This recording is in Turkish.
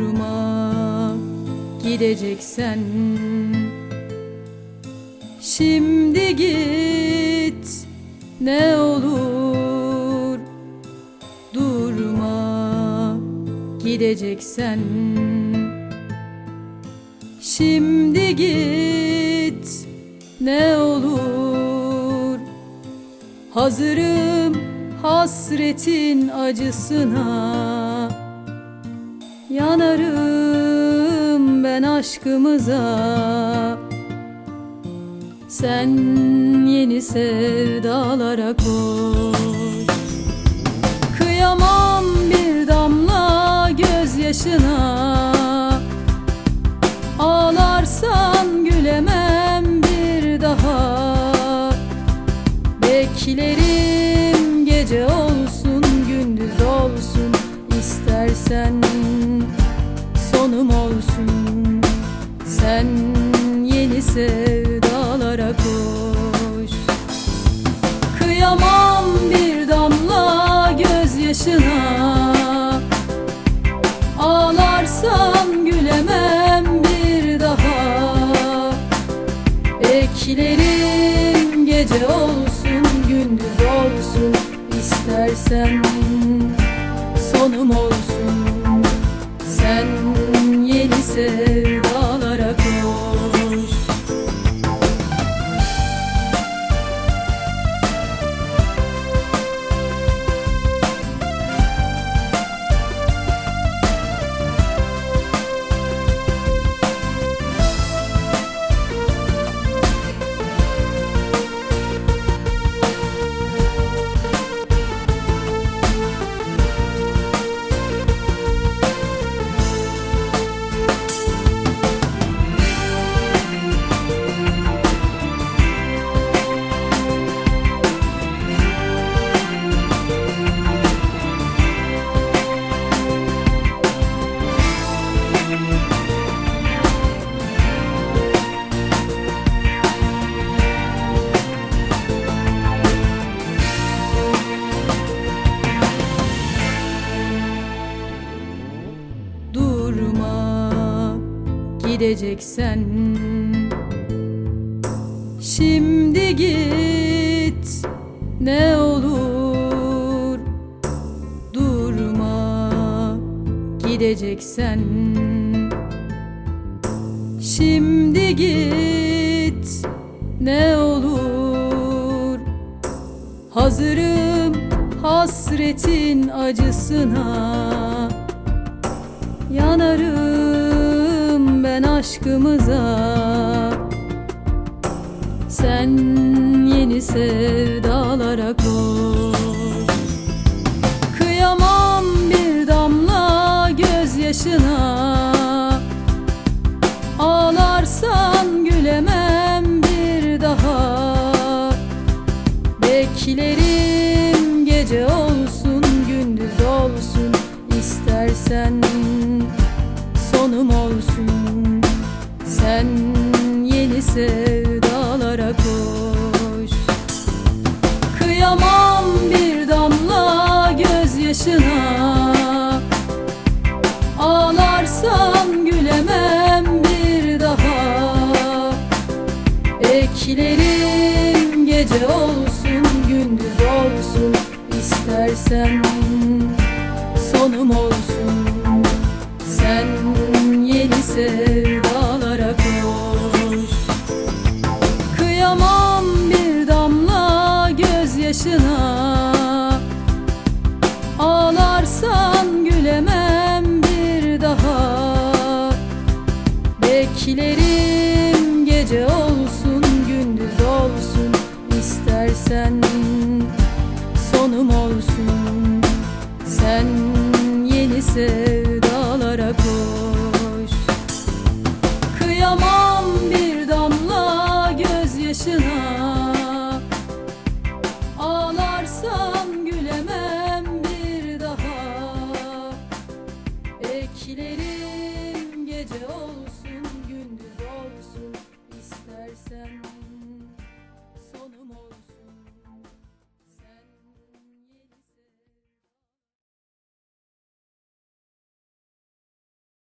Durma gideceksen. Şimdi git ne olur Durma gideceksen. Şimdi git ne olur. Hazırım hasretin acısına Yanarım ben aşkımıza. Sen yeni sevdalara koş Kıyamam bir damla gözyaşına. Ağlarsan gülemem bir daha. Beklerim gece olsun gündüz olsun. İstersen gece olsun gündüz olsun istersen sonum olsun. Sen yeni sevdalara gideceksen. Şimdi git ne olur Durma. Gideceksen. Şimdi git ne olur. Hazırım hasretin acısına. Yanarım aşkımıza. Sen yeni sevdalara koş. Kıyamam bir damla gözyaşına. Ağlarsan gülemem bir daha. Beklerim gece olsun gündüz olsun. İstersen Ağlarsan gülemem bir daha. Beklerim gece olsun gündüz olsun istersen sonum olsun. Sen yeni sev giden sonum olsun. Sen yenisi